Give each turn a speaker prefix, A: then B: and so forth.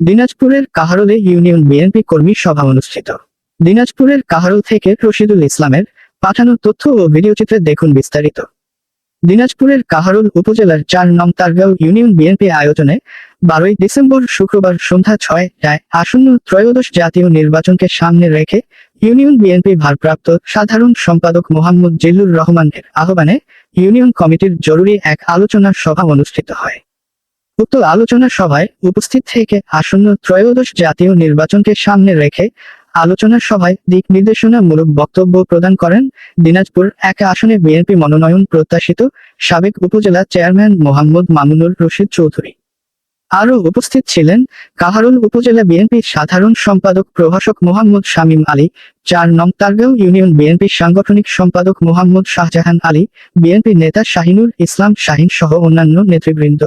A: দিনাজপুরের কাহারোলে union BNP কর্মী সভা অনুষ্ঠিত। দিনাজপুরের কাহারোল থেকে রশিদুল ইসলামের পাঠানো তথ্য ও ভিডিওচিত্রে দেখুন বিস্তারিত। দিনাজপুরের কাহারোল উপজেলার চার নং তারগাঁও ইউনিয়ন বিএনপি আয়োজনে বারোই ডিসেম্বর শুক্রবার সন্ধ্যা ছয়টায় আসন্ন ত্রয়োদশ জাতীয় নির্বাচনকে সামনে রেখে ইউনিয়ন বিএনপি ভারপ্রাপ্ত সাধারণ সম্পাদক মোহাম্মদ জিল্লুর রহমানের আহ্বানে ইউনিয়ন কমিটির জরুরি এক আলোচনা সভা অনুষ্ঠিত হয়। উক্ত আলোচনা সভায় উপস্থিত থেকে আসন্ন ত্রয়োদশ জাতীয় নির্বাচনকে সামনে রেখে আলোচনা সভায় দিক নির্দেশনামূলক বক্তব্য প্রদান করেন দিনাজপুর এক আসনে বিএনপি মনোনয়ন প্রত্যাশিত সাবেক উপজেলা চেয়ারম্যান মোহাম্মদ মামুনুর রশিদ চৌধুরী। আরও উপস্থিত ছিলেন কাহারুল উপজেলা বিএনপি সাধারণ সম্পাদক প্রভাষক মোহাম্মদ শামীম আলী, চার নং তারগাঁও ইউনিয়ন বিএনপি সাংগঠনিক সম্পাদক মোহাম্মদ শাহজাহান আলী, বিএনপি নেতা শাহিনুর ইসলাম শাহিন সহ অন্যান্য নেতৃবৃন্দ।